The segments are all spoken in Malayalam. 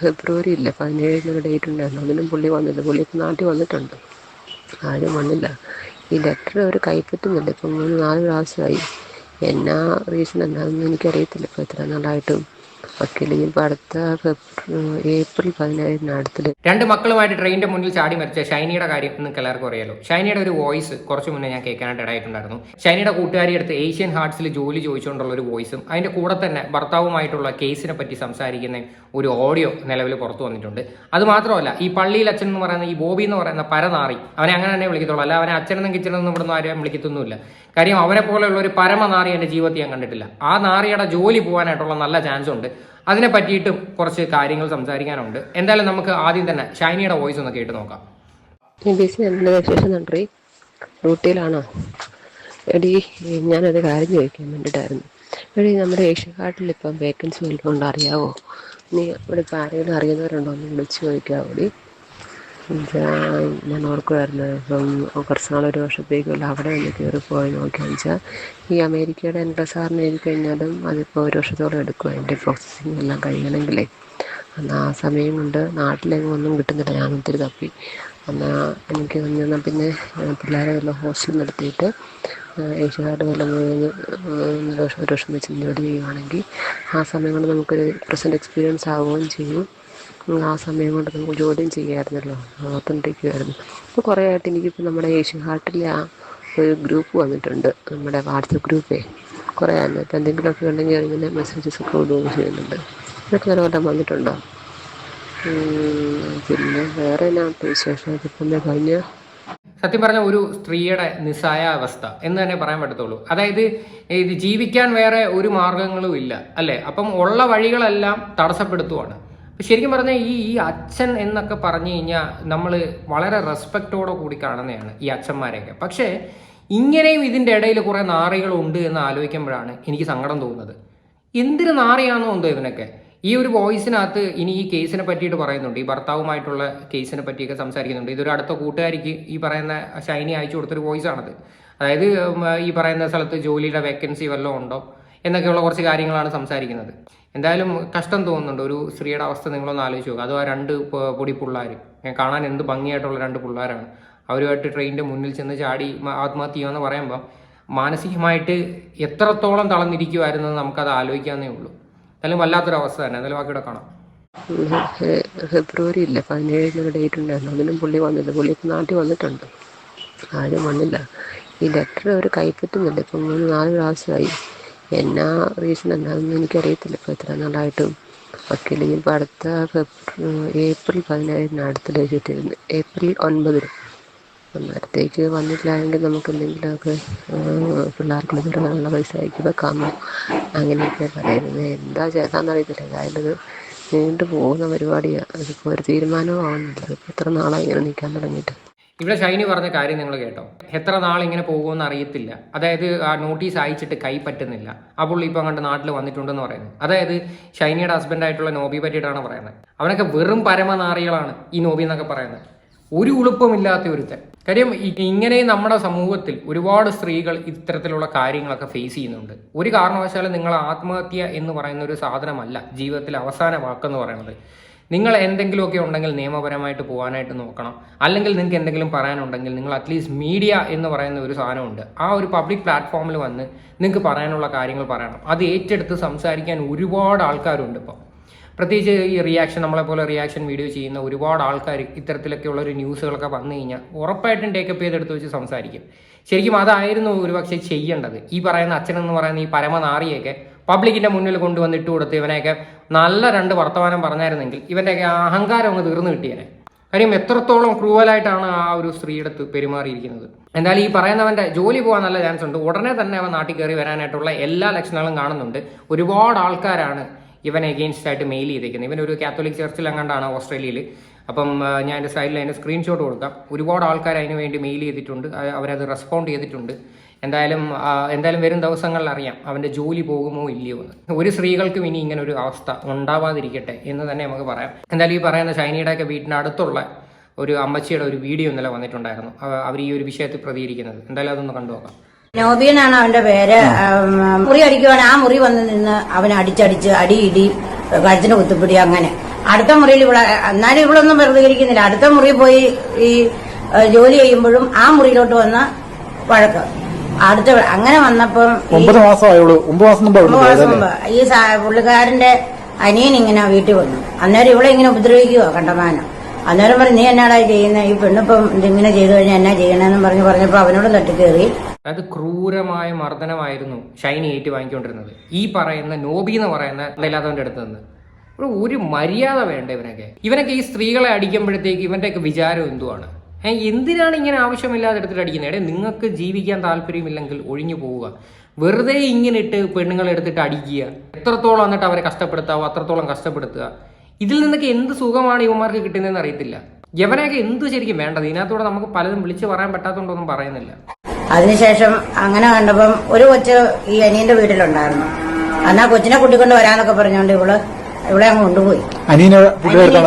ഫെബ്രുവരി ഇല്ല പതിനേഴിന് ഡേറ്റ് ഉണ്ടായിരുന്നു. അതിനും പുള്ളി വന്നില്ല. പുള്ളി ഇപ്പം നാട്ടിൽ വന്നിട്ടുണ്ട്. ആരും വന്നില്ല. ഈ ലെറ്റർ അവർ കൈപ്പറ്റുന്നില്ല. ഇപ്പം മൂന്ന് നാല് പ്രാവശ്യമായി. എന്നാ റീസൺ എന്താണെന്ന് എനിക്കറിയത്തില്ല. ഇപ്പോൾ ഇത്ര നാളായിട്ടും. ഇനിയിപ്പോൾ അടുത്ത ഏപ്രിൽ പതിനേഴിന് അടുത്തിൽ രണ്ട് മക്കളുമായിട്ട് ട്രെയിനിന്റെ മുന്നിൽ ചാടി മരിച്ച ഷൈനിയുടെ കാര്യം നിങ്ങൾക്ക് എല്ലാവർക്കും അറിയാലോ. ഷൈനിയുടെ ഒരു വോയിസ് കുറച്ച് മുന്നേ ഞാൻ കേൾക്കാനായിട്ട് ഇടയായിട്ടുണ്ടായിരുന്നു. ഷൈനിയുടെ കൂട്ടുകാരി അടുത്ത് ഏഷ്യൻ ഹാർട്സിൽ ജോലി ചോദിച്ചുകൊണ്ടുള്ള ഒരു വോയിസും അതിന്റെ കൂടെ തന്നെ ഭർത്താവുമായിട്ടുള്ള കേസിനെ പറ്റി സംസാരിക്കുന്ന ഒരു ഓഡിയോ നിലവിൽ പുറത്തു വന്നിട്ടുണ്ട്. അത് മാത്രമല്ല ഈ പള്ളിയിൽ അച്ഛൻ എന്ന് പറയുന്ന ഈ ബോബി എന്ന് പറയുന്ന പരനാറി അവനെ അങ്ങനെ തന്നെ വിളിക്കത്തുള്ളൂ. അല്ല അവനെ അച്ഛനെന്നും കിച്ചണെന്നും നിന്നും ആരും വിളിക്കത്തൊന്നുമില്ല. കാര്യം അവനെ പോലെയുള്ള ഒരു പരമനാറി എന്റെ ജീവിതത്തിൽ ഞാൻ കണ്ടിട്ടില്ല. ആ നാറിയുടെ ജോലി പോകാനായിട്ടുള്ള നല്ല ചാൻസ് ഉണ്ട്. അതിനെ പറ്റിയിട്ടും കുറച്ച് കാര്യങ്ങൾ സംസാരിക്കാനുണ്ട്. എന്തായാലും നമുക്ക് ആദ്യം തന്നെ ഷൈനിയുടെ വോയിസ് ഒന്ന് കേട്ട് നോക്കാം. വിശേഷം എടി ഞാനൊരു കാര്യം ചോദിക്കാൻ വേണ്ടിയിട്ടായിരുന്നു. എടി നമ്മുടെ ഏഷ്യക്കാട്ടിൽ ഇപ്പം വേക്കൻസി വല്ലതും ഉണ്ടോ അറിയാവോ? നീ ഇവിടെ ഇപ്പം ആരെങ്കിലും അറിയുന്നവരുണ്ടോ എന്ന് വിളിച്ച് ചോദിക്കാവോ ഞാൻ ഓർക്കുമായിരുന്നു ഇപ്പം കുറച്ച് ഒരു വർഷത്തേക്കുള്ള അവിടെ ഒന്ന് കയറി പോയി നോക്കിയാന്ന് വെച്ചാൽ ഈ അമേരിക്കയുടെ എന്റെ സാറിന് എഴുതി കഴിഞ്ഞാലും അതിപ്പോൾ ഒരു വർഷത്തോളം എടുക്കും അതിന്റെ പ്രോസസ്സിങ് എല്ലാം കഴിയണമെങ്കിലേ. അന്ന് ആ സമയം കൊണ്ട് നാട്ടിലെങ്ങും ഒന്നും കിട്ടുന്നില്ല. ഞാൻ ഒത്തിരി തപ്പി. എന്നാൽ എനിക്ക് എന്നാൽ പിന്നെ പിള്ളേരെ വല്ല ഹോസ്റ്റൽ നിർത്തിയിട്ട് ഏഷ്യക്കാരുടെ വല്ല ഒരു വർഷം ഒരു വർഷം വെച്ച് ജോലി ചെയ്യുകയാണെങ്കിൽ ആ സമയം കൊണ്ട് നമുക്കൊരു പ്രസന്റ് എക്സ്പീരിയൻസ് ആവുകയും ചെയ്യും. ആ സമയം കൊണ്ട് നമുക്ക് ജോലിയും ചെയ്യാമായിരുന്നല്ലോ ഓർത്തുകൊണ്ടിരിക്കുമായിരുന്നു ഇപ്പോൾ കുറേ ആയിട്ട് എനിക്കിപ്പോൾ നമ്മുടെ ഏഷ്യൻ ഹാർട്ടിലെ ആ ഒരു ഗ്രൂപ്പ് വന്നിട്ടുണ്ട്. നമ്മുടെ വാട്സപ്പ് ഗ്രൂപ്പേ. കുറേ ആയിരുന്നു ഇപ്പോൾ എന്തെങ്കിലുമൊക്കെ ഉണ്ടെങ്കിൽ ഇങ്ങനെ മെസ്സേജസ് ഒക്കെ ഇടുകയും ചെയ്യുന്നുണ്ട്. ഇതൊക്കെ നല്ല വല്ലതും വന്നിട്ടുണ്ടോ? പിന്നെ വേറെ എന്നാ വിശേഷം? ഇപ്പം കഴിഞ്ഞ സത്യം പറഞ്ഞ ഒരു സ്ത്രീയുടെ നിസ്സായ അവസ്ഥ. എന്ന് തന്നെ പറയാൻ പറ്റത്തുള്ളൂ. അതായത് ഇത് ജീവിക്കാൻ വേറെ ഒരു മാർഗങ്ങളും ഇല്ല. അല്ലെ? അപ്പം ഉള്ള വഴികളെല്ലാം തടസ്സപ്പെടുത്തുവാണ്. ശരിക്കും പറഞ്ഞാൽ ഈ ഈ അച്ഛൻ എന്നൊക്കെ പറഞ്ഞു കഴിഞ്ഞാൽ നമ്മൾ വളരെ റെസ്പെക്റ്റോടെ കൂടി കാണുന്നതാണ് ഈ അച്ഛന്മാരെയൊക്കെ. പക്ഷേ ഇങ്ങനെയും ഇതിന്റെ ഇടയിൽ കുറേ നാറികളുണ്ട് എന്ന് ആലോചിക്കുമ്പോഴാണ് എനിക്ക് സങ്കടം തോന്നുന്നത്. എന്തിനു നാറിയാണോ എന്തോ ഇതിനൊക്കെ? ഈ ഒരു വോയിസിനകത്ത് ഇനി ഈ കേസിനെ പറ്റിയിട്ട് പറയുന്നുണ്ട്. ഈ ഭർത്താവുമായിട്ടുള്ള കേസിനെ പറ്റിയൊക്കെ സംസാരിക്കുന്നുണ്ട്. ഇതൊരു അടുത്ത കൂട്ടുകാരിക്ക് ഈ പറയുന്ന ഷൈനി അയച്ചു കൊടുത്തൊരു വോയിസ് ആണത് അതായത് ഈ പറയുന്ന സ്ഥലത്ത് ജോലിയുടെ വേക്കൻസി വല്ലതും ഉണ്ടോ? എന്നൊക്കെയുള്ള കുറച്ച് കാര്യങ്ങളാണ് സംസാരിക്കുന്നത്. എന്തായാലും കഷ്ടം തോന്നുന്നുണ്ട്. ഒരു സ്ത്രീയുടെ അവസ്ഥ നിങ്ങളൊന്ന് ആലോചിച്ച് നോക്കുക അതും ആ രണ്ട് പൊടി പിള്ളേർ കാണാൻ എന്ത് ഭംഗിയായിട്ടുള്ള രണ്ട് പിള്ളേരാണ്. അവരുമായിട്ട് ട്രെയിനിന്റെ മുന്നിൽ ചെന്ന് ചാടി ആത്മഹത്യ ചെയ്യുമെന്ന് പറയുമ്പോൾ മാനസികമായിട്ട് എത്രത്തോളം തളർന്നിരിക്കുമായിരുന്നു നമുക്കത് ആലോചിക്കാന്നേ ഉള്ളൂ. എന്തായാലും വല്ലാത്തൊരു അവസ്ഥ തന്നെ. എന്തായാലും ബാക്കിയുടെ കാണാം. ഫെബ്രുവരി ഇല്ല? പതിനേഴിന് ഡേറ്റ് ഉണ്ടായിരുന്നു. അതിനും പുള്ളി വന്നില്ല. പുള്ളി ഇപ്പം നാട്ടിൽ വന്നിട്ടുണ്ട്. ആരും വന്നില്ല. ഈ ലെറ്റർ അവർ കൈപ്പറ്റുന്നില്ല. ഇപ്പം മൂന്ന് നാല് പ്രാവശ്യമായി. എന്നാ റീസൺ എന്താണെന്ന് എനിക്കറിയത്തില്ല. ഇപ്പോൾ ഇത്ര നാളായിട്ടും വക്കീൽ ഇനിയിപ്പോൾ അടുത്ത ഏപ്രിൽ പതിനായിരം അടുത്ത ഡേറ്റ് വരുന്നു ഏപ്രിൽ ഒൻപതിന്. അന്നേരത്തേക്ക് വന്നിട്ടില്ലായെങ്കിൽ നമുക്ക് എന്തെങ്കിലുമൊക്കെ പിള്ളേർക്ക് മുതിർന്നുള്ള പൈസ അയക്കി വെക്കാമോ അങ്ങനെയൊക്കെ പറയുന്നത്. എന്താ ചെയ്താന്ന് അറിയത്തില്ല. ഏതായാലും ഇത് നീണ്ടു പോകുന്ന പരിപാടിയാണ് അതിപ്പോൾ ഒരു തീരുമാനവും ആവുന്നില്ല ഇപ്പോൾ എത്ര നാളായി ഇങ്ങനെ നിൽക്കാൻ തുടങ്ങിയിട്ട്? ഇവിടെ ഷൈനി പറഞ്ഞ കാര്യം നിങ്ങൾ കേട്ടോ. എത്ര നാൾ ഇങ്ങനെ പോകുമെന്ന് അറിയത്തില്ല. അതായത് ആ നോട്ടീസ് അയച്ചിട്ട് കൈ പറ്റുന്നില്ല. ആ പുള്ളി ഇപ്പം കണ്ട് നാട്ടിൽ വന്നിട്ടുണ്ടെന്ന് പറയുന്നത്. അതായത് ഷൈനിയുടെ ഹസ്ബൻഡായിട്ടുള്ള നോബി പറ്റിയിട്ടാണ് പറയുന്നത്. അവനൊക്കെ വെറും പരമനാറികളാണ് ഈ നോബി എന്നൊക്കെ പറയുന്നത്. ഒരു ഉളുപ്പമില്ലാത്ത ഒരുത്തൻ. കാര്യം ഇങ്ങനെ നമ്മുടെ സമൂഹത്തിൽ ഒരുപാട് സ്ത്രീകൾ ഇത്തരത്തിലുള്ള കാര്യങ്ങളൊക്കെ ഫേസ് ചെയ്യുന്നുണ്ട്. ഒരു കാരണവശാലും നിങ്ങൾ ആത്മഹത്യ എന്ന് പറയുന്ന ഒരു സാധനമല്ല ജീവിതത്തിൽ അവസാന വാക്കെന്ന് പറയുന്നത്. നിങ്ങൾ എന്തെങ്കിലുമൊക്കെ ഉണ്ടെങ്കിൽ നിയമപരമായിട്ട് പോകാനായിട്ട് നോക്കണം. അല്ലെങ്കിൽ നിങ്ങൾക്ക് എന്തെങ്കിലും പറയാനുണ്ടെങ്കിൽ നിങ്ങൾ അറ്റ്ലീസ്റ്റ് മീഡിയ എന്ന് പറയുന്ന ഒരു സാധനമുണ്ട്. ആ ഒരു പബ്ലിക് പ്ലാറ്റ്ഫോമിൽ വന്ന് നിങ്ങൾക്ക് പറയാനുള്ള കാര്യങ്ങൾ പറയണം. അത് ഏറ്റെടുത്ത് സംസാരിക്കാൻ ഒരുപാട് ആൾക്കാരുണ്ട് ഇപ്പോൾ പ്രത്യേകിച്ച് ഈ റിയാക്ഷൻ നമ്മളെ പോലെ റിയാക്ഷൻ വീഡിയോ ചെയ്യുന്ന ഒരുപാട് ആൾക്കാർ ഇത്തരത്തിലൊക്കെയുള്ള ഒരു ന്യൂസുകളൊക്കെ വന്നു കഴിഞ്ഞാൽ ഉറപ്പായിട്ടും ടേക്കപ്പ് ചെയ്തെടുത്ത് വെച്ച് സംസാരിക്കും. ശരിക്കും അതായിരുന്നു ഒരുപക്ഷെ ചെയ്യേണ്ടത്. ഈ പറയുന്ന അച്ഛനെന്ന് പറയുന്ന ഈ പരമനാറിയൊക്കെ പബ്ലിക്കിന്റെ മുന്നിൽ കൊണ്ടുവന്ന് ഇട്ട് കൊടുത്ത് ഇവനെയൊക്കെ നല്ല രണ്ട് വർത്തമാനം പറഞ്ഞായിരുന്നെങ്കിൽ ഇവന്റെയൊക്കെ അഹങ്കാരം അങ്ങ് തീർന്നു കിട്ടിയേനെ. കാര്യം എത്രത്തോളം ക്രൂവലായിട്ടാണ് ആ ഒരു സ്ത്രീയുടെ അടുത്ത് പെരുമാറിയിരിക്കുന്നത്. എന്തായാലും ഈ പറയുന്നവന്റെ ജോലി പോകാൻ നല്ല ചാൻസ് ഉണ്ട്. ഉടനെ തന്നെ അവൻ നാട്ടിൽ കയറി വരാനായിട്ടുള്ള എല്ലാ ലക്ഷണങ്ങളും കാണുന്നുണ്ട്. ഒരുപാട് ആൾക്കാരാണ് ഇവൻ എഗെയിൻസ്റ്റ് ആയിട്ട് മെയിൽ ചെയ്തേക്കുന്നത്. ഇവൻ ഒരു കാത്തോലിക് ചർച്ചിൽ അങ്ങാണ്ടാണ് ഓസ്ട്രേലിയയിൽ. അപ്പം ഞാൻ എന്റെ സൈഡിൽ അതിന്റെ സ്ക്രീൻഷോട്ട് കൊടുക്കാം. ഒരുപാട് ആൾക്കാർ അതിന് വേണ്ടി മെയിൽ ചെയ്തിട്ടുണ്ട്. അവരത് റെസ്പോണ്ട് ചെയ്തിട്ടുണ്ട്. എന്തായാലും എന്തായാലും വരും ദിവസങ്ങളിൽ അറിയാം അവന്റെ ജോലി പോകുമോ ഇല്ലയോ എന്ന്. ഒരു സ്ത്രീകൾക്കും ഇനി ഇങ്ങനെ ഒരു അവസ്ഥ ഉണ്ടാവാതിരിക്കട്ടെ എന്ന് തന്നെ നമുക്ക് പറയാം. എന്തായാലും ഈ പറയുന്ന ഷൈനിയുടെയൊക്കെ അടുത്തുള്ള ഒരു അമ്മച്ചിയുടെ ഒരു വീഡിയോ ഇന്നലെ വന്നിട്ടുണ്ടായിരുന്നു. അവർ ഈ ഒരു വിഷയത്തിൽ പ്രതികരിക്കുന്നത്. എന്തായാലും അതൊന്ന് കണ്ടുനോക്കാം നോബിയനാണ് അവന്റെ പേര്. മുറി അടിക്കുവാൻ ആ മുറി വന്ന് നിന്ന് അവൻ അടിച്ചടിച്ച് അടിയിടി ഇടി കഴുത്തിന് കുത്തിപ്പിടി അങ്ങനെ. അടുത്ത മുറിയിൽ ഇവിടെ എന്നാലും ഇവളൊന്നും പ്രതികരിക്കുന്നില്ല അടുത്ത മുറിയിൽ പോയി ഈ ജോലി ചെയ്യുമ്പോഴും ആ മുറിയിലോട്ട് വന്ന വഴക്ക്. അടുത്ത അങ്ങനെ വന്നപ്പം ഈ ഒമ്പത് മാസമായുള്ളൂ. ഒമ്പത് മാസം മുമ്പ് ഈ പുള്ളിക്കാരന്റെ അനിയൻ ഇങ്ങനെ വീട്ടിൽ വന്നു. അന്നേരം ഇവിടെ ഇങ്ങനെ ഉപദ്രവിക്കുവോ കണ്ടമാനം. അന്നേരം പറഞ്ഞു നീ എന്നാടാ ചെയ്യുന്നത് ഈ പെണ്ണിപ്പം ഇതിങ്ങനെ ചെയ്തു കഴിഞ്ഞാൽ എന്നാ ചെയ്യണമെന്നും പറഞ്ഞു പറഞ്ഞപ്പോ അവനോട് തട്ടിക്കേറി. അത് ക്രൂരമായ മർദ്ദനമായിരുന്നു ഷൈനി ഏറ്റു വാങ്ങിക്കൊണ്ടിരുന്നത് ഈ പറയുന്ന നോബി എന്ന് പറയുന്ന ഇല്ലാത്തവന്റെ അടുത്ത് നിന്ന്. ഒരു ഒരു മര്യാദ വേണ്ട ഇവനൊക്കെ. ഇവനൊക്കെ ഈ സ്ത്രീകളെ അടിക്കുമ്പോഴത്തേക്ക് ഇവന്റെയൊക്കെ വിചാരം എന്തുവാണ്? എന്തിനാണ് ഇങ്ങനെ ആവശ്യമില്ലാതെ എടുത്തിട്ട് അടിക്കുന്നത്? എടേ നിങ്ങൾക്ക് ജീവിക്കാൻ താല്പര്യമില്ലെങ്കിൽ ഒഴിഞ്ഞു പോവുക. വെറുതെ ഇങ്ങനെ ഇട്ട് പെണ്ണുങ്ങളെ എടുത്തിട്ട് അടിക്കുക. എത്രത്തോളം എന്നിട്ട് അവരെ കഷ്ടപ്പെടുത്താവോ അത്രത്തോളം കഷ്ടപ്പെടുത്തുക. ഇതിൽ നിന്നൊക്കെ എന്ത് സുഖമാണ് ഇവന്മാർക്ക് കിട്ടുന്നതെന്ന് അറിയത്തില്ല. യവനൊക്കെ എന്ത് ശരിക്കും വേണ്ടത്? ഇതിനകത്തൂടെ നമുക്ക് പലതും വിളിച്ചു പറയാൻ പറ്റാത്തതുകൊണ്ടൊന്നും പറയുന്നില്ല. അതിനുശേഷം അങ്ങനെ കണ്ടപ്പം ഒരു കൊച്ച് ഈ അനിയന്റെ വീട്ടിലുണ്ടായിരുന്നു. അന്നാ കൊച്ചിനെ കൂട്ടിക്കൊണ്ട് വരാന്നൊക്കെ പറഞ്ഞുകൊണ്ട് ഇവൾ ഇവിടെ അങ്ങ് കൊണ്ടുപോയി. അനീന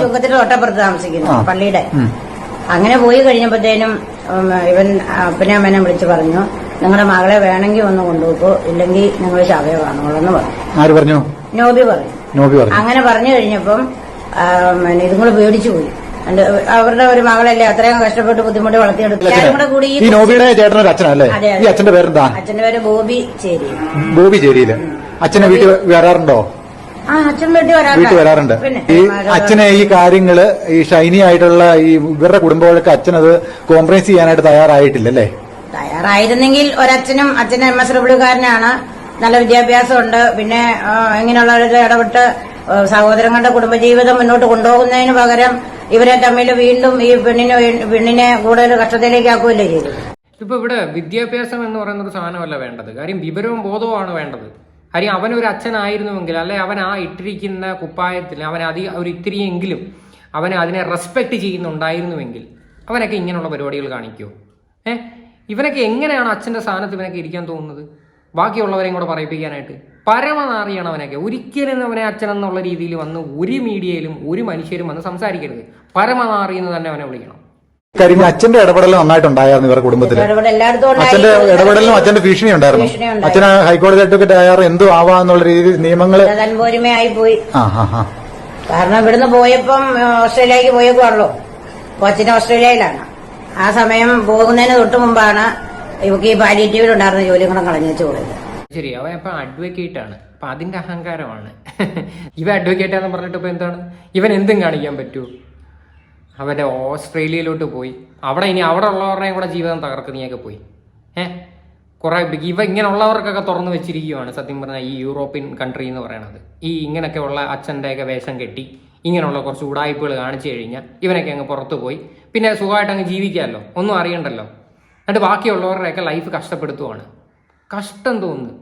ചുങ്കത്തിന്റെ തൊട്ടപ്പുറത്ത് താമസിക്കുന്നു പള്ളിയുടെ. അങ്ങനെ പോയി കഴിഞ്ഞപ്പോഴത്തേനും ഇവൻ അപ്പനെ അമ്മനെ വിളിച്ച് പറഞ്ഞു നിങ്ങളുടെ മകളെ വേണമെങ്കിൽ ഒന്ന് കൊണ്ടുപോക്കോ ഇല്ലെങ്കിൽ നിങ്ങൾ ശവയെ വാങ്ങുള്ളൂ പറഞ്ഞു. ആര് പറഞ്ഞു? നോബി പറഞ്ഞു. നോബി പറഞ്ഞു. അങ്ങനെ പറഞ്ഞു കഴിഞ്ഞപ്പം ഇതും കൂടെ പേടിച്ചു പോയി. അവരുടെ ഒരു മകളല്ലേ അത്രയും കഷ്ടപ്പെട്ട് ബുദ്ധിമുട്ട് വളർത്തിയെടുത്തു. ഈ നോബിയുടെ ചേട്ടനൊരു അച്ഛനല്ലേ. ഈ അച്ഛന്റെ പേരെന്താ? അച്ഛന്റെ പേര് ബോബി ചേരി. ബോബി ചേരിയിൽ. അച്ഛനെ വീട്ടിൽ വരാറുണ്ടോ വീട്ടിൽ വരാറുണ്ട്. ഈ അച്ഛനെ ഈ കാര്യങ്ങൾ ഈ ഷൈനി ആയിട്ടുള്ള ഈ ഇവരുടെ കുടുംബങ്ങളൊക്കെ അച്ഛനത് കോംപ്രമൈസ് ചെയ്യാനായിട്ട് തയ്യാറായിട്ടില്ല അല്ലേ തയ്യാറായിരുന്നെങ്കിൽ ഒരച്ഛനും അച്ഛനും എം എസ് റബ്ലുകാരനാണ് നല്ല വിദ്യാഭ്യാസമുണ്ട്. പിന്നെ ഇങ്ങനെയുള്ളവരുടെ ഇടപെട്ട് സഹോദരങ്ങളുടെ കുടുംബജീവിതം മുന്നോട്ട് കൊണ്ടുപോകുന്നതിന് പകരം ഇവരെ തമ്മിൽ വീണ്ടും ഈ പെണ്ണിനെ പെണ്ണിനെ കൂടുതൽ കഷ്ടത്തിലേക്ക് ആക്കുകയല്ലേ ചെയ്തത്? ഇപ്പൊ ഇവിടെ വിദ്യാഭ്യാസം എന്ന് പറയുന്ന ഒരു സാധനമല്ല വേണ്ടത്. കാര്യം വിവരവും ബോധവുമാണ് വേണ്ടത്. കാര്യം അവനൊരു അച്ഛനായിരുന്നുവെങ്കിൽ അല്ലെ അവൻ ആ ഇട്ടിരിക്കുന്ന കുപ്പായത്തിൽ അവൻ അതി ഒരു ഇത്തിരിയെങ്കിലും അവൻ അതിനെ റെസ്പെക്ട് ചെയ്യുന്നുണ്ടായിരുന്നുവെങ്കിൽ അവനൊക്കെ ഇങ്ങനെയുള്ള പരിപാടികൾ കാണിക്കുമോ ഏ? ഇവനൊക്കെ എങ്ങനെയാണ് അച്ഛന്റെ സ്ഥാനത്ത് ഇവനൊക്കെ ഇരിക്കാൻ തോന്നുന്നത്? ബാക്കിയുള്ളവരെയും കൂടെ പറയിപ്പിക്കാനായിട്ട്. പരമനാറിയാണ് അവനൊക്കെ. ഒരിക്കലും അവനെ അച്ഛൻ എന്നുള്ള രീതിയിൽ വന്ന് ഒരു മീഡിയയിലും ഒരു മനുഷ്യരും വന്ന് സംസാരിക്കരുത്. പരമനാറി എന്ന് തന്നെ അവനെ വിളിക്കണം. കാര്യം അച്ഛന്റെ ഇടപെടൽ നന്നായിട്ടുണ്ടായിരുന്നു ഇവരുടെ കുടുംബത്തിൽ അച്ഛന്റെ ഇടപെടലിനും അച്ഛന്റെ ഭീഷണി ഉണ്ടായിരുന്നു. അച്ഛന് ഹൈക്കോടതി അഡ്വക്കേറ്റ് ആയാലും എന്തു ആവാന്നുള്ള രീതിയിൽ നിയമങ്ങൾ പോയി. കാരണം ഇവിടുന്ന് പോയപ്പം ഓസ്ട്രേലിയക്ക് പോയേക്കുവാണല്ലോ. കൊച്ചിന് ഓസ്ട്രേലിയയിലാണ്. ആ സമയം പോകുന്നതിന് തൊട്ട് മുമ്പാണ് ഇവക്ക് ഈ പാലിയേറ്റീവിലുണ്ടായിരുന്ന ജോലി കൂടെ കളഞ്ഞു വെച്ച് പോയത്. ശരി അവൻ ഇപ്പൊ അഡ്വക്കേറ്റ് ആണ് അപ്പൊ അതിന്റെ അഹങ്കാരമാണ്. ഇവ അഡ്വക്കേറ്റ് ആണെന്ന് പറഞ്ഞിട്ട് ഇപ്പൊ എന്താണ്? ഇവൻ എന്തും കാണിക്കാൻ പറ്റൂ. അവന്റെ ഓസ്ട്രേലിയയിലോട്ട് പോയി. അവിടെ ഇനി അവിടെ ഉള്ളവരുടെയും കൂടെ ജീവിതം തകർക്ക് നീയൊക്കെ പോയി. ഏ? കുറെ ഇവ ഇങ്ങനെയുള്ളവർക്കൊക്കെ തുറന്നു വെച്ചിരിക്കുകയാണ് സത്യം പറഞ്ഞാൽ ഈ യൂറോപ്യൻ കൺട്രി എന്ന് പറയുന്നത് ഈ ഇങ്ങനെയൊക്കെ ഉള്ള അച്ഛന്റെയൊക്കെ വേഷം കെട്ടി ഇങ്ങനെയുള്ള കുറച്ച് ഉടായ്പകൾ കാണിച്ചു കഴിഞ്ഞാൽ ഇവനൊക്കെ അങ്ങ് പുറത്തു പോയി. പിന്നെ സുഖമായിട്ട് അങ്ങ് ജീവിക്കാമല്ലോ ഒന്നും അറിയണ്ടല്ലോ. എന്നിട്ട് ബാക്കിയുള്ളവരുടെയൊക്കെ ലൈഫ് കഷ്ടപ്പെടുത്തുവാണ്. കഷ്ടം തോന്നുന്നു.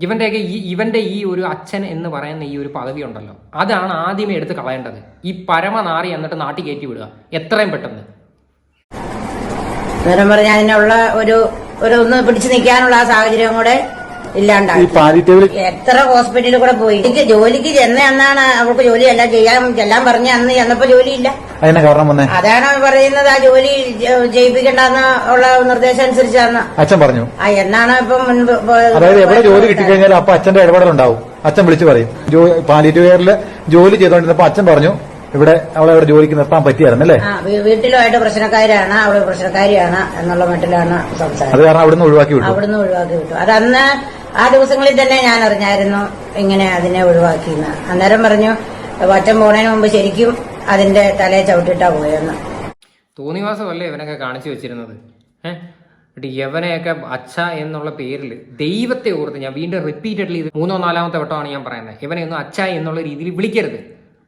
ഇവന്റെയൊക്കെ ഈ ഇവന്റെ ഈ ഒരു അച്ഛൻ എന്ന് പറയുന്ന ഈ ഒരു പദവി ഉണ്ടല്ലോ. അതാണ് ആദ്യമേ എടുത്ത് കളയേണ്ടത്. ഈ പരമനാറി എന്നിട്ട് നാട്ടിൽ കയറ്റി വിടുക. എത്രയും പെട്ടെന്ന്. നേരം പറഞ്ഞ അതിനുള്ള ഒരു ഒരു ഒന്ന് പിടിച്ചു നിൽക്കാനുള്ള ആ സാഹചര്യം കൂടെ ഇല്ലാണ്ടായി എത്ര ഹോസ്പിറ്റലിൽ കൂടെ പോയി? എനിക്ക് ജോലിക്ക് ചെന്ന അന്നാണ് അവൾക്ക് ജോലി എല്ലാം ചെയ്യാൻ എല്ലാം പറഞ്ഞ അന്ന് ചെന്നപ്പോ ജോലിയില്ല. അതാണ് പറയുന്നത്. ആ ജോലി ചെയ്യിപ്പിക്കണ്ടെന്ന് ഉള്ള നിർദ്ദേശം അനുസരിച്ചാണ്. അച്ഛൻ പറഞ്ഞു. ആ എന്നാണ് ഇപ്പം മുൻപ് അതായത് എവിടെ ജോലി കിട്ടിക്കഴിഞ്ഞാൽ അപ്പൊ അച്ഛന്റെ ഇടപെടലുണ്ടാവും. അച്ഛൻ വിളിച്ചു പറയും. പാലിറ്റീവ് കെയറിൽ ജോലി ചെയ്തോണ്ടിരുന്നപ്പോ അച്ഛൻ പറഞ്ഞു ഇവിടെ അവളെ ഇവിടെ ജോലിക്ക് നിർത്താൻ പറ്റിയായിരുന്നു അല്ലേ? വീട്ടിലുമായിട്ട് പ്രശ്നക്കാരാണ്. അവൾ പ്രശ്നക്കാരിയാണ് എന്നുള്ള മട്ടിലാണ് സംസാരം. അത് കാരണം അവിടുന്ന് ഒഴിവാക്കി വിട്ടു. അവിടുന്ന് ഒഴിവാക്കി വിട്ടു. അത് അന്ന് ആ ദിവസങ്ങളിൽ തന്നെ ഞാൻ അറിഞ്ഞായിരുന്നു ഇങ്ങനെ അതിനെ ഒഴിവാക്കിയെന്ന്. അന്നേരം പറഞ്ഞു വറ്റം പോണതിന് മുമ്പ് ശരിക്കും അതിന്റെ തലയെ ചവിട്ടിട്ടാ പോയെന്ന്. തോന്നിവാസമല്ലേ ഇവനൊക്കെ കാണിച്ചു വെച്ചിരുന്നത്? യവനെയൊക്കെ അച്ഛ എന്നുള്ള പേരിൽ ദൈവത്തെ ഓർത്ത് ഞാൻ വീണ്ടും റിപ്പീറ്റഡ്ലി ഇത് മൂന്നോ നാലാമത്തെ വട്ടമാണ് ഞാൻ പറയുന്നത്. ഇവനെ ഒന്നും അച്ഛ എന്നുള്ള രീതിയിൽ വിളിക്കരുത്.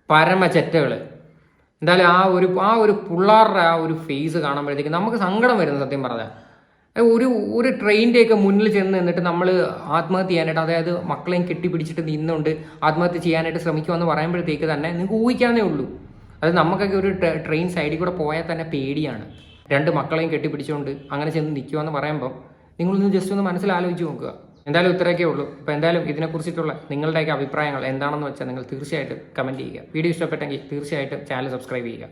പരമ ചെറ്റകൾ എന്തായാലും ആ ഒരു ആ ഒരു പുള്ളാറുടെ ആ ഒരു ഫേസ് കാണുമ്പോഴത്തേക്ക് നമുക്ക് സങ്കടം വരുന്നു സത്യം പറഞ്ഞാൽ ഒരു ഒരു ട്രെയിനിന്റെയൊക്കെ മുന്നിൽ ചെന്ന് നിന്നിട്ട് നമ്മൾ ആത്മഹത്യ ചെയ്യാനായിട്ട് അതായത് മക്കളെയും കെട്ടിപ്പിടിച്ചിട്ട് നിന്നുകൊണ്ട് ആത്മഹത്യ ചെയ്യാനായിട്ട് ശ്രമിക്കുമെന്ന് പറയുമ്പോഴത്തേക്ക് തന്നെ നിങ്ങൾക്ക് ഊഹിക്കാനേ ഉള്ളൂ. അത് നമുക്കൊക്കെ ഒരു ട്രെയിൻ സൈഡിൽ കൂടെ പോയാൽ തന്നെ പേടിയാണ്. രണ്ട് മക്കളെയും കെട്ടിപ്പിടിച്ചുകൊണ്ട് അങ്ങനെ ചെന്ന് നിൽക്കുമെന്ന് പറയുമ്പോൾ നിങ്ങളൊന്ന് ജസ്റ്റ് ഒന്ന് മനസ്സിലാലോചിച്ച് നോക്കുക. എന്തായാലും ഇത്രയൊക്കെ ഉള്ളൂ. അപ്പോൾ എന്തായാലും ഇതിനെക്കുറിച്ചിട്ടുള്ള നിങ്ങളുടെയൊക്കെ അഭിപ്രായങ്ങൾ എന്താണെന്ന് വെച്ചാൽ നിങ്ങൾ തീർച്ചയായിട്ടും കമന്റ് ചെയ്യുക. വീഡിയോ ഇഷ്ടപ്പെട്ടെങ്കിൽ തീർച്ചയായിട്ടും ചാനൽ സബ്സ്ക്രൈബ് ചെയ്യുക.